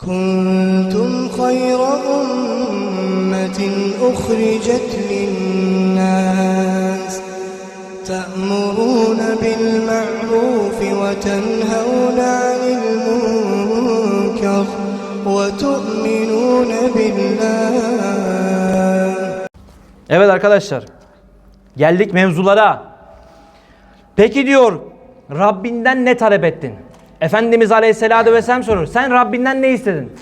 كنتم خير أمة أخرجت للناس تأمرون بالمعروف وتنهون عن المنكر وتؤمنون بالله Evet arkadaşlar. Geldik mevzulara. Peki diyor Rabbinden ne talep ettin? Efendimiz Aleyhisselatü Vesselam soruyor. Sen Rabbinden ne istedin?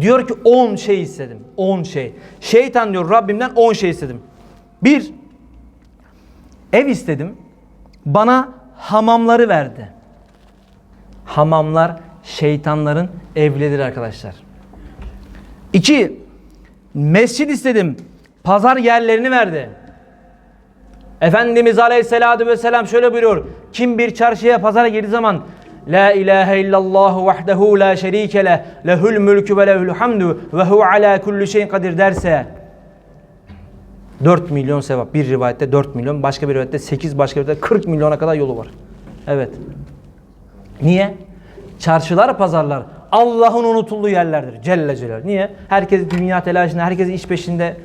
Diyor ki 10 şey istedim. 10 şey. Şeytan diyor Rabbimden 10 şey istedim. Bir, ev istedim. Bana hamamları verdi. Hamamlar şeytanların evleridir arkadaşlar. İki, mescid istedim. Pazar yerlerini verdi. Efendimiz Aleyhisselatü Vesselam şöyle buyuruyor. Kim bir çarşıya pazara girdiği zaman La ilahe illallah vahdehu la şerike leh lehul mülkü ve lehul hamdu ve hu ala kulli şeyin kadir derse 4 milyon sevap. Bir rivayette 4 milyon, başka bir rivayette 8, başka bir rivayette 40 milyona kadar yolu var. Evet. Niye? Çarşılar, pazarlar Allah'ın unutulduğu yerlerdir. Celle Celal. Niye? Herkes dünya telaşında, herkes iş peşinde.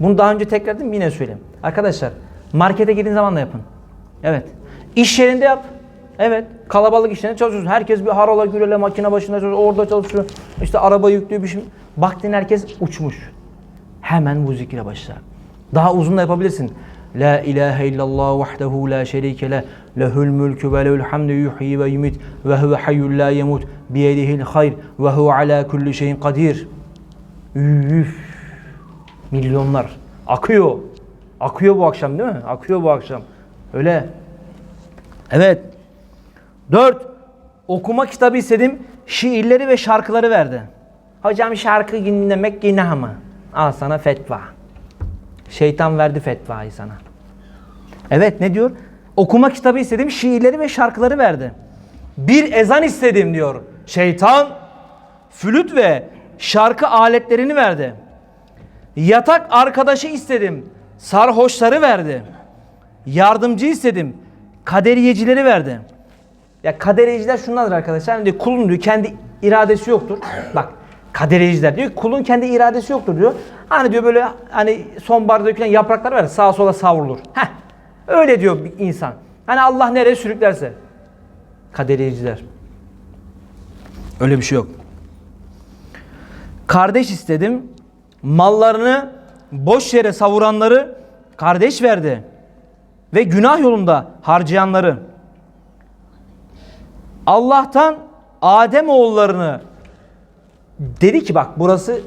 Bunu daha önce tekrar ettim yine söyleyeyim. Arkadaşlar markete girdiğin zaman da yapın. Evet. İş yerinde yap. Evet. Kalabalık iş yerinde çalışıyorsun. Herkes bir harola gürele makine başında çalışıyor. Orada çalışıyor. İşte araba yüklüyor bir şey. Baktın herkes uçmuş. Hemen bu zikre başla. Daha uzun da yapabilirsin. La ilahe illallah vahdehu la şerike le lehul mülkü ve lehul hamdu yuhyi ve yumit ve huve hayyul la yemut biyedihil hayr ve huve ala kulli şeyin kadir. Üf. Milyonlar. Akıyor. Akıyor bu akşam değil mi? Akıyor bu akşam. Öyle. Evet. Dört. Okuma kitabı istedim. Şiirleri ve şarkıları verdi. Hocam şarkı dinlemek günah mı? Al sana fetva. Şeytan verdi fetvayı sana. Evet ne diyor? Okuma kitabı istedim. Şiirleri ve şarkıları verdi. Bir ezan istedim diyor. Şeytan flüt ve şarkı aletlerini verdi. Yatak arkadaşı istedim. Sarhoşları verdi. Yardımcı istedim. Kaderiyecileri verdi. Ya kaderiyeciler şunlardır arkadaşlar. Yani diyor, kulun diyor kendi iradesi yoktur. Bak kaderiyeciler diyor kulun kendi iradesi yoktur diyor. Hani diyor böyle hani sonbaharda dökülen yapraklar var ya, sağa sola savrulur. Heh. Öyle diyor bir insan. Hani Allah nereye sürüklerse. Kaderiyeciler. Öyle bir şey yok. Kardeş istedim. Mallarını boş yere savuranları kardeş verdi. Ve günah yolunda harcayanları. Allah'tan Adem oğullarını dedi ki bak burası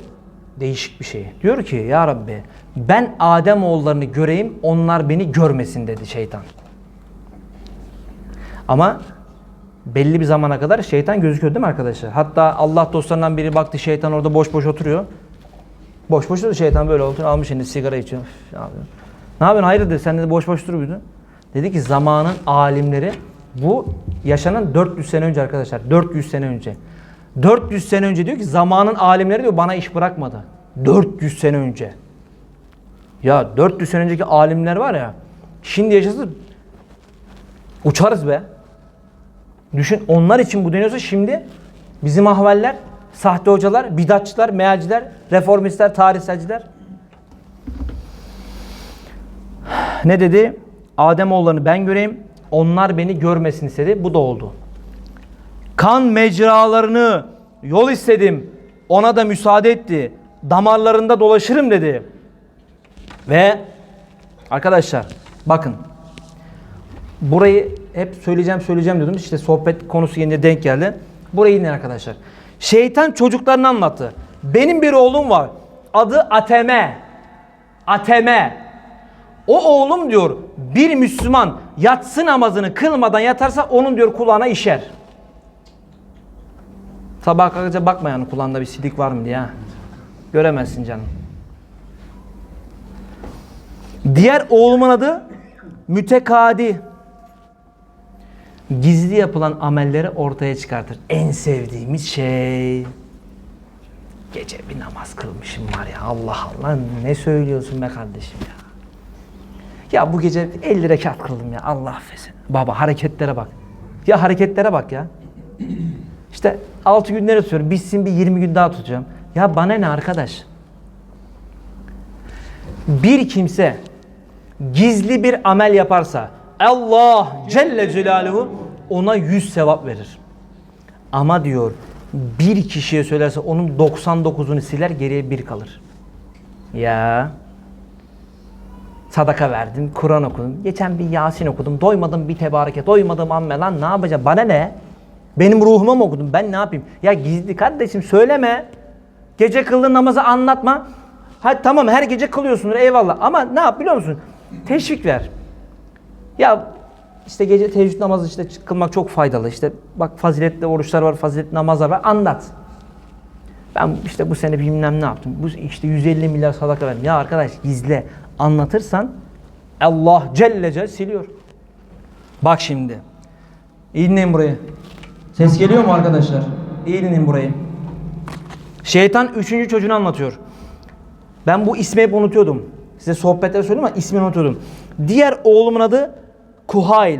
değişik bir şey. Diyor ki ya Rabbi ben Adem oğullarını göreyim onlar beni görmesin dedi şeytan. Ama belli bir zamana kadar şeytan gözüküyor değil mi arkadaşlar? Hatta Allah dostlarından biri baktı şeytan orada boş boş oturuyor. Boş boş duruyor şeytan böyle oturuyor almış elinde sigara içiyor. Ne yapıyorsun? Ne yapıyorsun? Hayır dedi sen de boş boş dur muydun? Dedi ki zamanın alimleri bu yaşanan 400 sene önce arkadaşlar. 400 sene önce. 400 sene önce diyor ki zamanın alimleri diyor bana iş bırakmadı. 400 sene önce. Ya 400 sene önceki alimler var ya şimdi yaşasın uçarız be. Düşün onlar için bu deniyorsa şimdi bizim ahvaller, sahte hocalar, bidatçılar, mealciler, reformistler, tarihselciler. Ne dedi? Ademoğullarını ben göreyim, onlar beni görmesin istedi. Bu da oldu. Kan mecralarını yol istedim. Ona da müsaade etti. Damarlarında dolaşırım dedi. Ve arkadaşlar bakın Burayı hep söyleyeceğim söyleyeceğim diyordum. İşte sohbet konusu yine denk geldi. Burayı dinleyin arkadaşlar. Şeytan çocuklarını anlattı. Benim bir oğlum var. Adı Ateme. Ateme. O oğlum diyor bir Müslüman yatsı namazını kılmadan yatarsa onun diyor kulağına işer. Sabah kalkınca bakma yani kulağında bir sidik var mı diye. Göremezsin canım. Diğer oğlumun adı Mütekadi gizli yapılan amelleri ortaya çıkartır. En sevdiğimiz şey. Gece bir namaz kılmışım var ya Allah Allah ne söylüyorsun be kardeşim ya. Ya bu gece 50 rekat kıldım ya Allah affetsin. Baba hareketlere bak. Ya hareketlere bak ya. İşte 6 günleri tutuyorum. Bitsin bir 20 gün daha tutacağım. Ya bana ne arkadaş? Bir kimse gizli bir amel yaparsa Allah Celle Celaluhu ona 100 sevap verir. Ama diyor bir kişiye söylerse onun 99'unu siler geriye bir kalır. Ya sadaka verdim, Kur'an okudum. Geçen bir Yasin okudum. Doymadım bir tebareke, doymadım amme lan ne yapacağım? Bana ne? Benim ruhuma mı okudum? Ben ne yapayım? Ya gizli kardeşim söyleme. Gece kıldığın namazı anlatma. Hadi tamam her gece kılıyorsundur eyvallah. Ama ne yap biliyor musun? Teşvik ver. Ya işte gece teheccüd namazı işte kılmak çok faydalı. İşte bak faziletli oruçlar var, faziletli namazlar var. Anlat. Ben işte bu sene bilmem ne yaptım. Bu işte 150 milyar sadaka verdim. Ya arkadaş gizle anlatırsan Allah Celle Celle siliyor. Bak şimdi. İyi dinleyin burayı. Ses geliyor mu arkadaşlar? İyi dinleyin burayı. Şeytan üçüncü çocuğunu anlatıyor. Ben bu ismi hep unutuyordum. Size sohbetler söyledim ama ismini unutuyordum. Diğer oğlumun adı Kuhayl.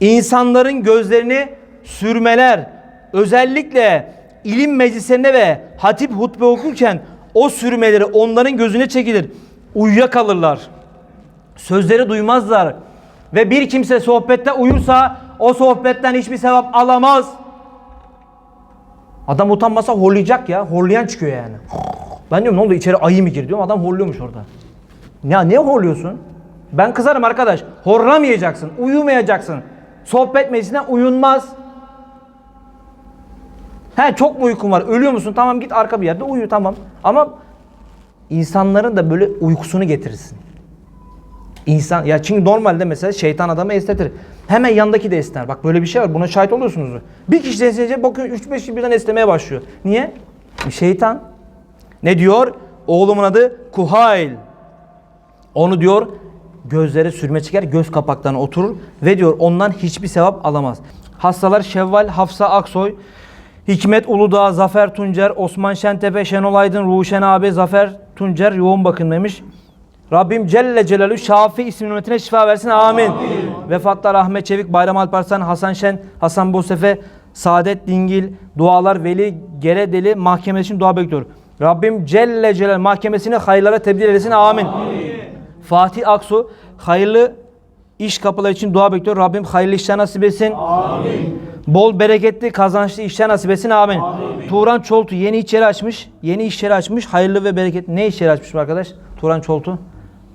İnsanların gözlerini sürmeler, özellikle ilim meclislerinde ve hatip hutbe okurken o sürmeleri onların gözüne çekilir. Uyuyakalırlar. Sözleri duymazlar. Ve bir kimse sohbette uyursa o sohbetten hiçbir sevap alamaz. Adam utanmasa horlayacak ya. Horlayan çıkıyor yani. Ben diyorum ne oldu içeri ayı mı girdi diyorum. Adam horluyormuş orada. Ya ne horluyorsun? Ben kızarım arkadaş. Horlamayacaksın. Uyumayacaksın. Sohbet meclisine uyunmaz. He çok mu uykun var? Ölüyor musun? Tamam git arka bir yerde uyu tamam. Ama insanların da böyle uykusunu getirirsin. İnsan ya çünkü normalde mesela şeytan adamı esnetir. Hemen yandaki de esner. Bak böyle bir şey var. Buna şahit oluyorsunuz. Bir kişi de bakın 3-5 kişi birden esnemeye başlıyor. Niye? Şeytan. Ne diyor? Oğlumun adı Kuhayl. Onu diyor gözlere sürme çeker, göz kapaklarına oturur ve diyor ondan hiçbir sevap alamaz. Hastalar Şevval, Hafsa Aksoy, Hikmet Uludağ, Zafer Tuncer, Osman Şentepe, Şenol Aydın, Ruşen abi, Zafer Tuncer yoğun bakımdaymış. Rabbim Celle Celaluhu Şafi isminin ümmetine şifa versin. Amin. Vefatlar Ahmet Çevik, Bayram Alparslan, Hasan Şen, Hasan Bosefe, Saadet Dingil, dualar Veli Geredeli mahkemesi için dua bekliyor. Rabbim Celle Celaluhu mahkemesini hayırlara tebdil eylesin. Amin. Fatih Aksu hayırlı iş kapıları için dua bekliyor. Rabbim hayırlı işler nasip etsin. Amin. Bol bereketli kazançlı işler nasip etsin. Amin. Turan Çoltu yeni iş yeri açmış. Yeni iş yeri açmış. Hayırlı ve bereketli. Ne iş yeri açmış bu arkadaş? Turan Çoltu.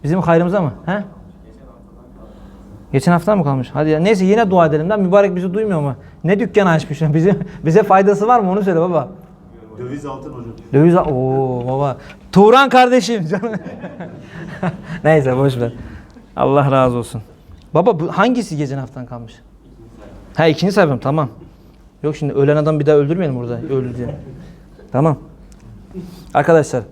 Bizim hayrımıza mı? He? Geçen hafta mı kalmış? Hadi ya. Neyse yine dua edelim. Lan mübarek bizi duymuyor mu? Ne dükkan açmış? Bize, bize faydası var mı? Onu söyle baba. Döviz altın hocam. Döviz al- Oo baba. Turan kardeşim. canım. Neyse boş ver. Allah razı olsun. Baba bu hangisi geçen haftan kalmış? Ha ikinci sayfam tamam. Yok şimdi ölen adam bir daha öldürmeyelim burada. Öldü diye. Tamam. Arkadaşlar